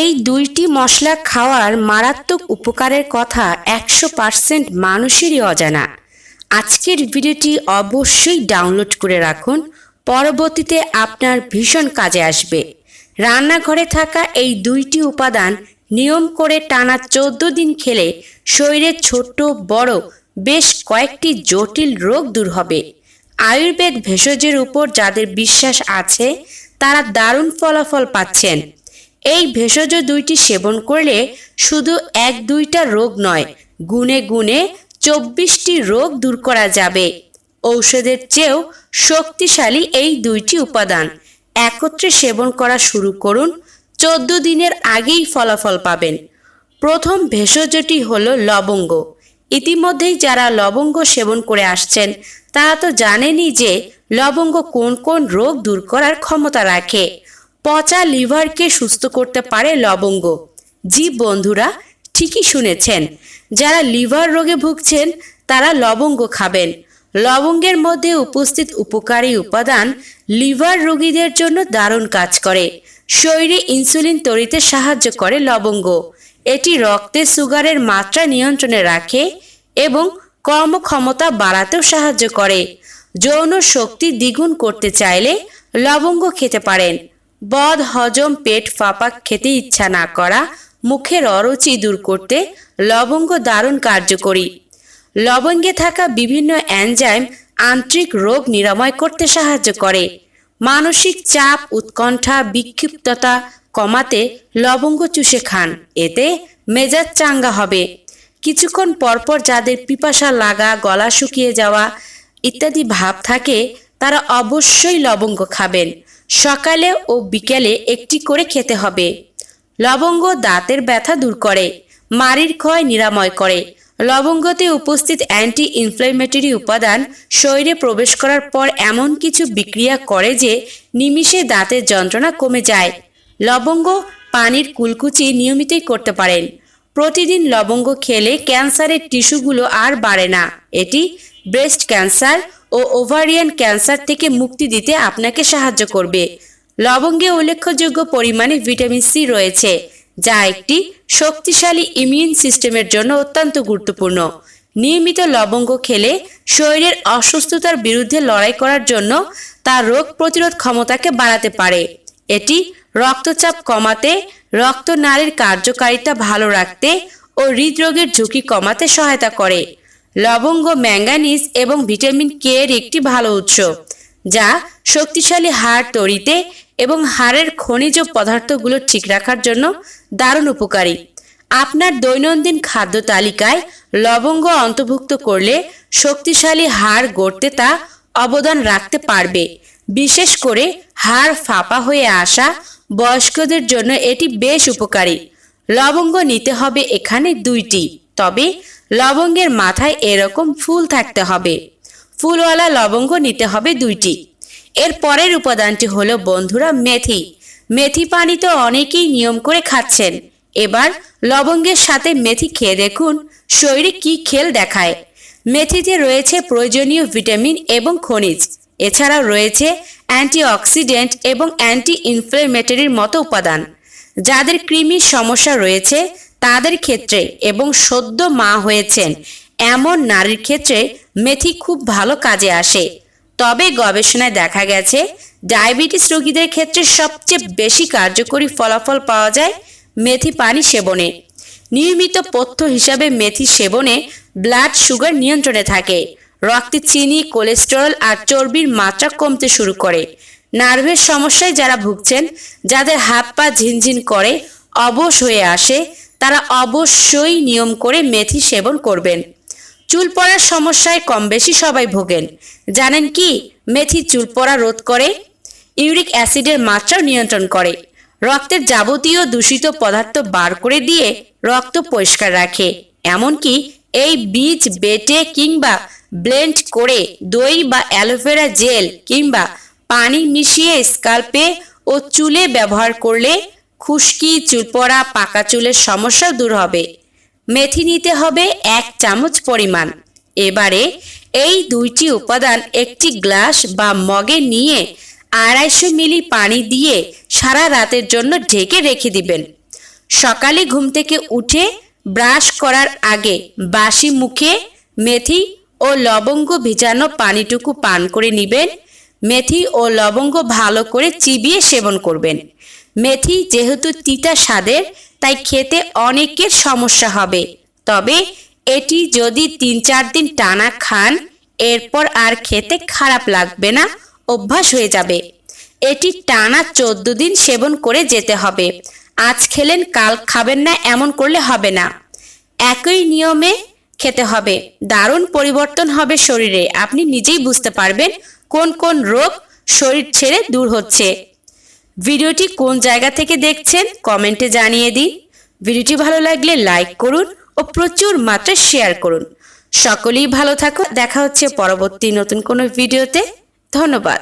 এই দুইটি মশলা খাওয়ার মারাত্মক উপকারের কথা একশো পার্সেন্ট মানুষেরই অজানা। আজকের ভিডিওটি অবশ্যই ডাউনলোড করে রাখুন। পরবর্তীতে আপনার ভীষণ কাজে আসবে। রান্নাঘরে থাকা এই দুইটি উপাদান নিয়ম করে টানা চোদ্দ দিন খেলে শরীরের ছোট বড়, বেশ কয়েকটি জটিল রোগ দূর হবে। আয়ুর্বেদ ভেষজের উপর যাদের বিশ্বাস আছে, তারা দারুণ ফলাফল পাচ্ছেন। এই ভেষজ দুইটি সেবন করলে শুধু এক দুইটা রোগ নয়, গুণে গুণে চব্বিশটি রোগ দূর করা যাবে। ঔষধের চেয়েও শক্তিশালী এই দুইটি উপাদান। একত্রে সেবন করা শুরু করুন, চোদ্দ দিনের আগেই ফলাফল পাবেন। প্রথম ভেষজটি হলো লবঙ্গ। ইতিমধ্যেই যারা লবঙ্গ সেবন করে আসছেন, তারা তো জানেনই যে লবঙ্গ কোন কোন রোগ দূর করার ক্ষমতা রাখে। পচা লিভারকে সুস্থ করতে পারে লবঙ্গ। জি বন্ধুরা, ঠিকই শুনেছেন, যারা লিভার রোগে ভুগছেন, তারা লবঙ্গ খাবেন। লবঙ্গের মধ্যে উপস্থিত উপকারী উপাদান লিভার রোগীদের জন্য দারুণ কাজ করে। শরীরে ইনসুলিন তৈরিতে সাহায্য করে লবঙ্গ। এটি রক্তে সুগারের মাত্রা নিয়ন্ত্রণে রাখে এবং কর্মক্ষমতা বাড়াতেও সাহায্য করে। যৌন শক্তি দ্বিগুণ করতে চাইলে লবঙ্গ খেতে পারেন। বদ হজম পেট ফাঁপা খেতে ইচ্ছা না করা, মুখের অরুচি দূর করতে লবঙ্গ দারুণ কার্যকরী। লবঙ্গে থাকা বিভিন্ন অ্যানজাইম আন্তরিক রোগ নিরাময় করতে সাহায্য করে। মানসিক চাপ, উৎকণ্ঠা, বিক্ষিপ্ততা কমাতে লবঙ্গ চুষে খান। এতে মেজাজ চাঙ্গা হবে। কিছুক্ষণ পরপর যাদের পিপাসা লাগা, গলা শুকিয়ে যাওয়া ইত্যাদি ভাব থাকে, তারা অবশ্যই লবঙ্গ খাবেন। সকালে ও বিকেলে একটি করে খেতে হবে। লবঙ্গ দাঁতের ব্যথা দূর করে, মাড়ির ক্ষয় নিরাময় করে। লবঙ্গতে উপস্থিত অ্যান্টি ইনফ্লেমেটরি উপাদান শরীরে প্রবেশ করার পর এমন কিছু বিক্রিয়া করে যে নিমিষে দাঁতের যন্ত্রণা কমে যায়। লবঙ্গ পানির কুলকুচি নিয়মিতই করতে পারেন। প্রতিদিন লবঙ্গ খেলে ক্যান্সারের টিস্যুগুলো আর বাড়ে না। এটি ব্রেস্ট ক্যান্সার ও ওভারিয়ান ক্যান্সার থেকে মুক্তি দিতে আপনাকে সাহায্য করবে। লবঙ্গে উল্লেখযোগ্য পরিমাণে ভিটামিন সি রয়েছে, যা একটি শক্তিশালী ইমিউন সিস্টেমের জন্য অত্যন্ত গুরুত্বপূর্ণ। নিয়মিত লবঙ্গ খেলে শরীরের অসুস্থতার বিরুদ্ধে লড়াই করার জন্য তার রোগ প্রতিরোধ ক্ষমতাকে বাড়াতে পারে। এটি রক্তচাপ কমাতে, রক্তনালীর কার্যকারিতা ভালো রাখতে ও হৃদরোগের ঝুঁকি কমাতে সহায়তা করে। লবঙ্গ, ম্যাঙ্গানিজ এবং ভিটামিন কে এর একটি ভালো উৎস, যা শক্তিশালী হাড় তৈরিতে এবং হাড়ের খনিজ পদার্থগুলো ঠিক রাখার জন্য দারুণ উপকারী। আপনার দৈনন্দিন খাদ্য তালিকায় লবঙ্গ অন্তর্ভুক্ত করলে শক্তিশালী হাড় গড়তে তা অবদান রাখতে পারবে। বিশেষ করে হাড় ফাঁপা হয়ে আসা বয়স্কদের জন্য এটি বেশ উপকারী। লবঙ্গ নিতে হবে এখানে দুইটি, তবে লবঙ্গের মাথায় এরকম ফুল থাকতে হবে। ফুলওয়ালা লবঙ্গ নিতে হবে দুইটি। এর পরের উপাদানটি হলো বন্ধুরা মেথি। মেথি পানি তো অনেকেই নিয়ম করে খাচ্ছেন। এবার লবঙ্গের সাথে মেথি খেয়ে দেখুন, শরীরে কি খেল দেখায়। মেথিতে রয়েছে প্রয়োজনীয় ভিটামিন এবং খনিজ। এছাড়াও রয়েছে অ্যান্টিঅক্সিডেন্ট এবং অ্যান্টি ইনফ্লেমেটরির মতো উপাদান। যাদের কৃমির সমস্যা রয়েছে তাদের ক্ষেত্রে এবং সদ্য মা হয়েছেন, এমন নারীর ক্ষেত্রে মেথি খুব ভালো কাজে আসে। তবে গবেষণায় দেখা গেছে, ডায়াবেটিস রোগীদের ক্ষেত্রে সবচেয়ে বেশি কার্যকরী ফলাফল পাওয়া যায় মেথি পানি সেবনে। নিয়মিত পথ্য হিসাবে মেথি সেবনে ব্লাড সুগার নিয়ন্ত্রণে থাকে, রক্তে চিনি, কোলেস্টেরল আর চর্বির মাত্রা কমতে শুরু করে। নার্ভের সমস্যায় যারা ভুগছেন, যাদের হাত পা ঝিনঝিন করে, অবশ হয়ে আসে তারা অবশ্যই নিয়ম করে মেথি সেবন করবেন। চুল পড়ার সমস্যায় কম বেশি সবাই ভোগেন। জানেন কি? মেথি চুল পড়া রোধ করে, ইউরিক অ্যাসিডের মাত্রাও নিয়ন্ত্রণ করে, রক্তের যাবতীয় দূষিত পদার্থ বার করে দিয়ে রক্ত পরিষ্কার রাখে। এমনকি এই বীজ বেটে কিংবা ব্লেন্ড করে দই বা অ্যালোভেরা জেল কিংবা পানি মিশিয়ে স্কাল্পে ও চুলে ব্যবহার করলে খুশকি চুল পড়া পাকা চুলের সমস্যাও দূর হবে। মেথি নিতে হবে এক চামচ পরিমাণ। এবারে এই দুইটি উপাদান একটি গ্লাস বা মগে নিয়ে আড়াইশো মিলি পানি দিয়ে সারা রাতের জন্য ঢেকে রেখে দিবেন। সকালে ঘুম থেকে উঠে ব্রাশ করার আগে বাসি মুখে মেথি ও লবঙ্গ ভিজানো পানিটুকু পান করে নেবেন। মেথি ও লবঙ্গ ভালো করে চিবিয়ে সেবন করবেন। মেথি যেহেতু তিতা স্বাদের, তাই খেতে অনেকের সমস্যা হবে। তবে এটি যদি তিন চার দিন টানা খান, এরপর আর খেতে খারাপ লাগবে না, অভ্যাস হয়ে যাবে। এটি টানা চোদ্দ দিন সেবন করে যেতে হবে। আজ খেলেন, কাল খাবেন না, এমন করলে হবে না। একই নিয়মে খেতে হবে। দারুণ পরিবর্তন হবে শরীরে। আপনি নিজেই বুঝতে পারবেন কোন কোন রোগ শরীর ছেড়ে দূর হচ্ছে। ভিডিওটি কোন জায়গা থেকে দেখছেন কমেন্টে জানিয়ে দিন। ভিডিওটি ভালো লাগলে লাইক করুন ও প্রচুর মাত্রায় শেয়ার করুন। সকলেই ভালো থাকো দেখা হচ্ছে পরবর্তী নতুন কোনো ভিডিওতে। ধন্যবাদ।